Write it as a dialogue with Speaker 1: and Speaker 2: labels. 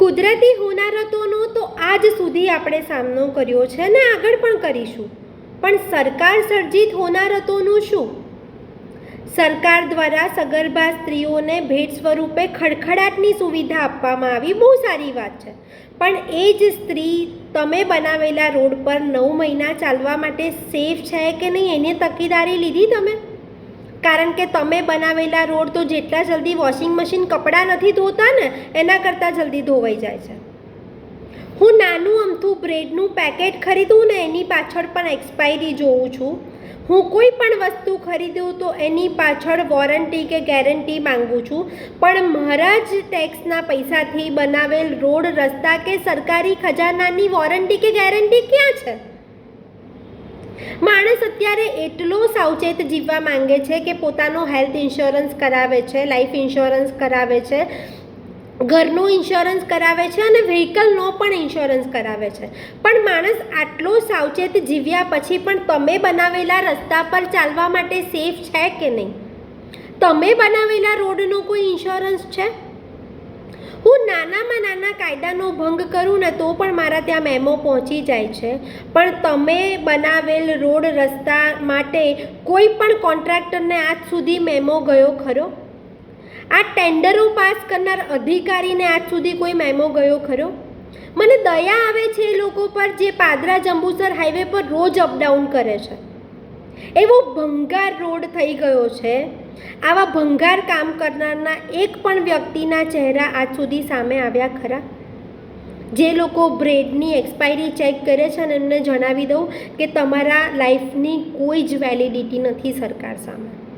Speaker 1: કુદરતી હોનારતોનો તો આજ સુધી આપણે સામનો કર્યો છે અને આગળ પણ કરીશું. પણ સરકાર સર્જિત હોનારતોનું શું? સરકાર દ્વારા સગર્ભા સ્ત્રીઓને ભેટ સ્વરૂપે ખડખડાટની સુવિધા આપવામાં આવી, બહુ સારી વાત છે. પણ એ જ સ્ત્રી તમે બનાવેલા રોડ પર નવ મહિના ચાલવા માટે સેફ છે કે નહીં, એની તકેદારી લીધી તમે? કારણ કે તમે બનાવેલા રોડ તો જેટલા જલ્દી વોશિંગ મશીન કપડાં નથી ધોતા ને, એના કરતાં જલ્દી ધોવાઈ જાય છે. હું નાનું અમથું બ્રેડનું પેકેટ ખરીદું ને, એની પાછળ પણ એક્સપાયરી જોઉં છું. હું કોઈ પણ વસ્તુ ખરીદું તો એની પાછળ વોરંટી કે ગેરંટી માંગુ છું. પણ મારા જ ટેક્સના પૈસાથી બનાવેલ રોડ રસ્તા કે સરકારી ખજાનાની વોરંટી કે ગેરંટી ક્યાં છે? માણસ અત્યારે એટલો સાવચેત જીવવા માંગે છે કે પોતાનો હેલ્થ ઇન્સ્યોરન્સ કરાવે છે, લાઈફ ઇન્સ્યોરન્સ કરાવે છે, ઘરનો ઇન્સ્યોરન્સ કરાવે છે અને વ્હીકલનો પણ ઇન્સ્યોરન્સ કરાવે છે. પણ માણસ આટલો સાવચેત જીવ્યા પછી પણ તમે બનાવેલા રસ્તા પર ચાલવા માટે સેફ છે કે નહીં? તમે બનાવેલા રોડનો કોઈ ઇન્સ્યોરન્સ છે? હું નાનામાં નાના કાયદાનો ભંગ કરું ને તો પણ મારા ત્યાં મેમો પહોંચી જાય છે. પણ તમે બનાવેલ રોડ રસ્તા માટે કોઈ પણ કોન્ટ્રાક્ટરને આજ સુધી મેમો ગયો ખરો? આ ટેન્ડરો પાસ કરનાર અધિકારીને આજ સુધી કોઈ મેમો ગયો ખરો? મને દયા આવે છે એ લોકો પર જે પાદરા જંબુસર હાઈવે પર રોજ અપડાઉન કરે છે. એવો ભંગાર રોડ થઈ ગયો છે. આવા ભંગાર કામ કરનારના એક પણ વ્યક્તિના ચહેરા આજ સુધી સામે આવ્યા ખરા. જે લોકો બ્રેડની એક્સપાયરી ચેક કરે છે અને એમને જણાવી દઉં કે તમારા લાઈફની કોઈ જ વેલિડિટી નથી સરકાર સામે.